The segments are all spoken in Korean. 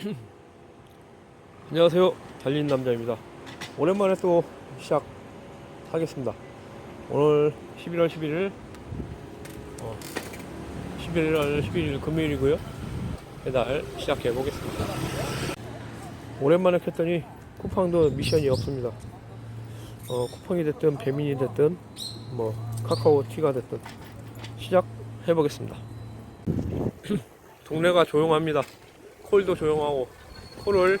안녕하세요. 달린 남자입니다. 오랜만에 또 시작하겠습니다. 오늘 11월 11일, 어, 11월 11일 금요일이고요. 배달 시작해 보겠습니다. 오랜만에 켰더니 쿠팡도 미션이 없습니다. 어, 쿠팡이 됐든 배민이 됐든 뭐 카카오 티가 됐든 시작해 보겠습니다. 동네가 조용합니다. 콜도 조용하고 콜을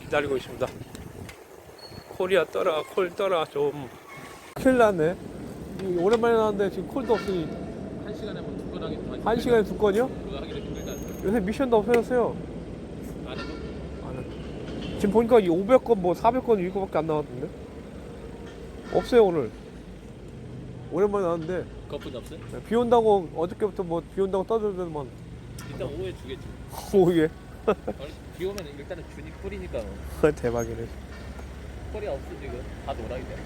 기다리고 있습니다. 콜이야 떠라 콜 떠라 좀 큰일 났네. 이 오랜만에 나왔는데 지금 콜도 없으니 한 시간에 뭐 두 건하기 더한 시간에 두 건이요? 그거 하기가 힘들다. 요새 미션도 없어졌어요. 안 해도. 지금 보니까 이 500건 뭐 400건 이거밖에 안 나왔던데? 없어요 오늘. 오랜만에 나왔는데 거품 없어요? 비 온다고 어저께부터 뭐 비 온다고 떠들더만 일단 오후에 주겠지. 원래 비 오면 일단은 준이 뭐. 대박이네. 꿀이 없어 지금 다 놀아야 돼.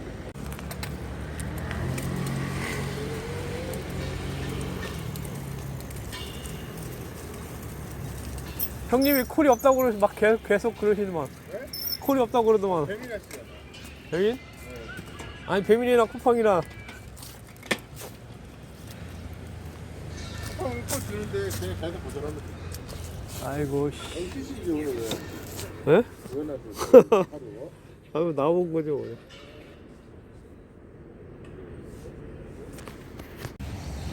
형님이 콜이 없다고 그러시 막 계속, 계속 그러시더만. 콜이 없다고 그러더만. 배민아 씨가 배민? 아니 배민이랑 쿠팡이랑 쿠팡을 꼴 주는데 그냥 자기가 거절하면 아이고 씨. 에? 아유 나온 거죠. 오늘.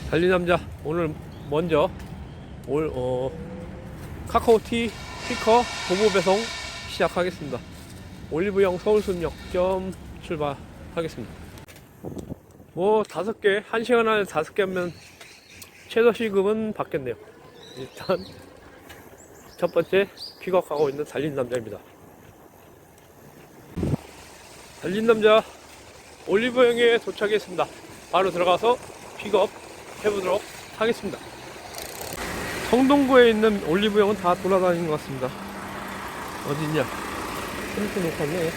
달리 남자 오늘 먼저 올 어, 카카오티 스피커 도보 배송 시작하겠습니다. 올리브영 서울순역점 출발하겠습니다. 뭐 다섯 개, 한 시간 안에 다섯 개 하면 최저 시급은 받겠네요. 일단 첫 번째 픽업하고 있는 달린 남자입니다. 달린 남자 올리브영에 도착했습니다. 바로 들어가서 픽업 해보도록 하겠습니다. 성동구에 있는 올리브영은 다 돌아다니는 것 같습니다. 어디냐? 이렇게 놓고네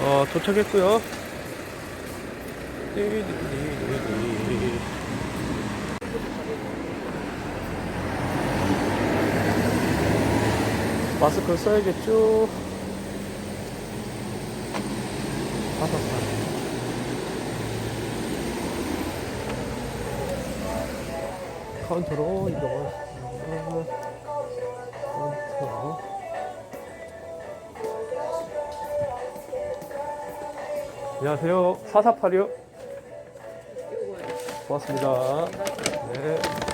어, 도착했고요. 띠디디디디디. 마스크 써야겠죠? 다섯 살. 카운터로 이동하겠습니다. 카운터. 안녕하세요. 448이요. 고맙습니다. 네.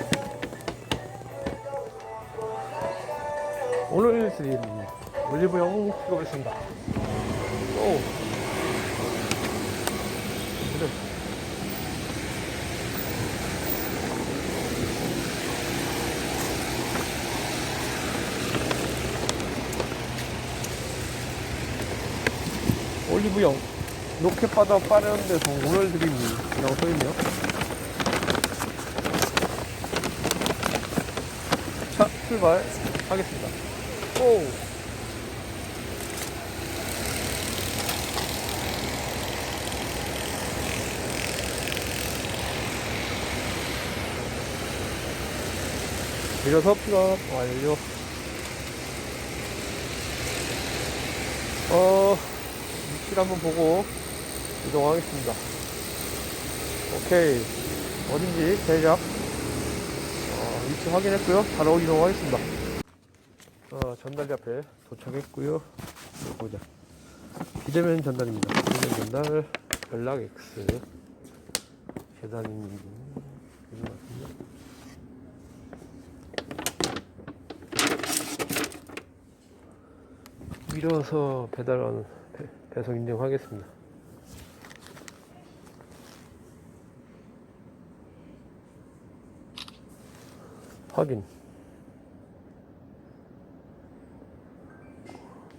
오늘 드림 올리브영 픽업했습니다. 오. 그래. 올리브영 로켓바다 빠른 데서 오늘 드림이라고 써있네요. 자, 출발하겠습니다. 오! 밀어서 픽업 완료. 어, 위치를 한번 보고 이동하겠습니다. 오케이. 어딘지 대략 어, 위치 확인했고요. 바로 이동하겠습니다. 어, 전달지 앞에 도착했고요. 보자. 비대면 전달입니다. 비대면 전달 연락 X 계단인 이런 것 같은데. 밀어서 배달하는 배- 배송 인증하겠습니다. 확인.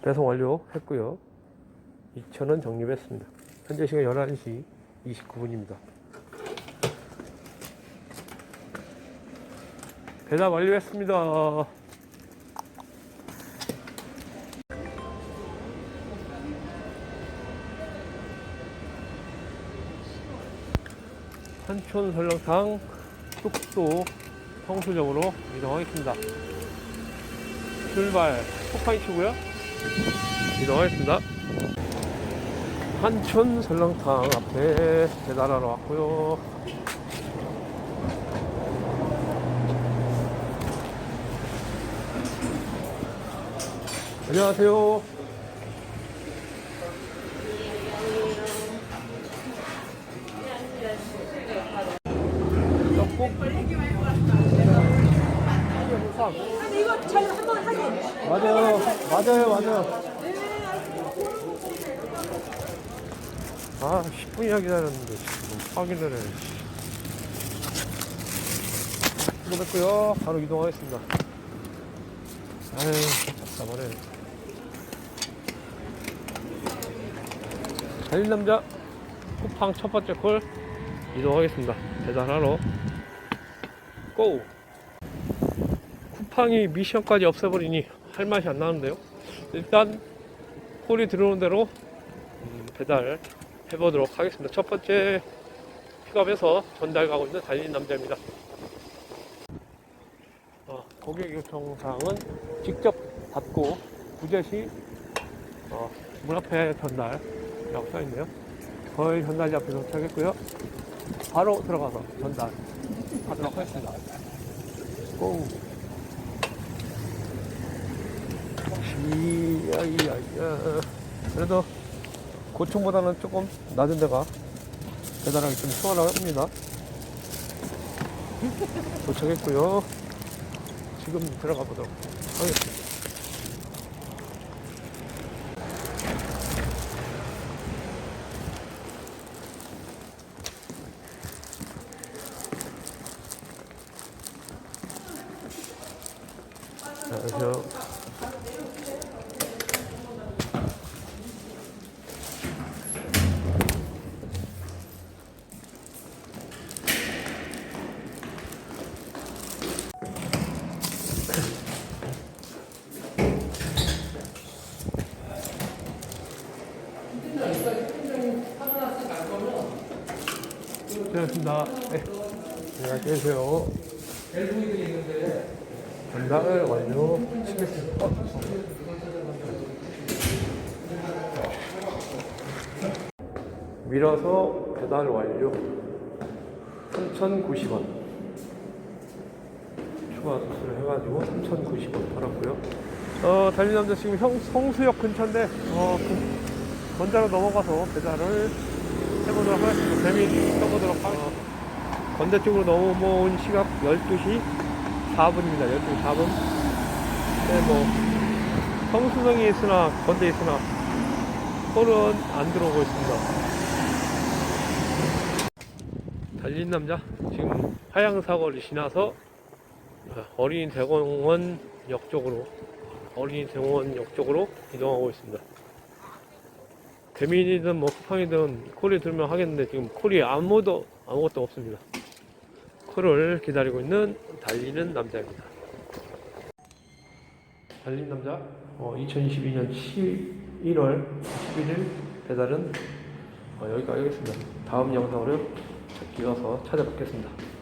배송 완료했고요. 2,000원 적립했습니다. 현재 시간 11시 29분입니다. 배달 완료했습니다. 한촌 설렁탕 숙소 성수점으로 이동하겠습니다. 출발 쿠팡이 치고요 이동하겠습니다. 한촌 설렁탕 앞에 배달하러 왔고요. 안녕하세요. 하지. 맞아요 맞아요 맞아요. 아 10분이나 기다렸는데 지금 확인을 해. 뵙고요. 바로 이동하겠습니다. 아유 답답하네 달린 남자 쿠팡 첫 번째 콜. 이동하겠습니다. 배달하러 고! 쿠팡이 미션까지 없애버리니 할 맛이 안 나는데요. 일단 콜이 들어오는 대로 음, 배달 해보도록 하겠습니다. 첫 번째 픽업에서 전달 가고 있는 달린 남자입니다. 어, 고객 요청사항은 직접 받고 부재시 어, 문 앞에 전달이라고 써있네요. 거의 전달지 앞에 도착했고요. 바로 들어가서 전달 하도록 하겠습니다. 고! 이야이야야. 그래도 고충보다는 조금 낮은 데가 배달하기 좀 수월합니다. 도착했고요. 지금 들어가 보도록 하겠습니다. 안녕하세요 고맙습니다. 네. 안녕히 계세요. 완료시켰습니다. 어, 밀어서 배달 완료. 3,090원. 추가 수수료 해가지고 3,090원 팔았고요. 어, 달린 남자 지금 형, 성수역 근처인데, 어, 그, 건자로 넘어가서 배달을 해보도록 하겠습니다. 재미 써보도록 하겠습니다. 건대 쪽으로 넘어온 시각 12시 4분입니다. 12시 4분. 네, 뭐, 성수동에 있으나, 건대에 있으나, 콜은 안 들어오고 있습니다. 달린 남자, 지금 하양사거리 지나서 어, 어린이 대공원 역 쪽으로, 어린이 대공원 역 쪽으로 이동하고 있습니다. 대민이든 뭐 쿠팡이든 콜이 들면 하겠는데 지금 콜이 아무도 아무것도 없습니다. 콜을 기다리고 있는 달리는 남자입니다. 달린 남자 2022년 11월 11일 배달은 어, 여기까지 하겠습니다. 다음 영상으로 이어서 찾아뵙겠습니다.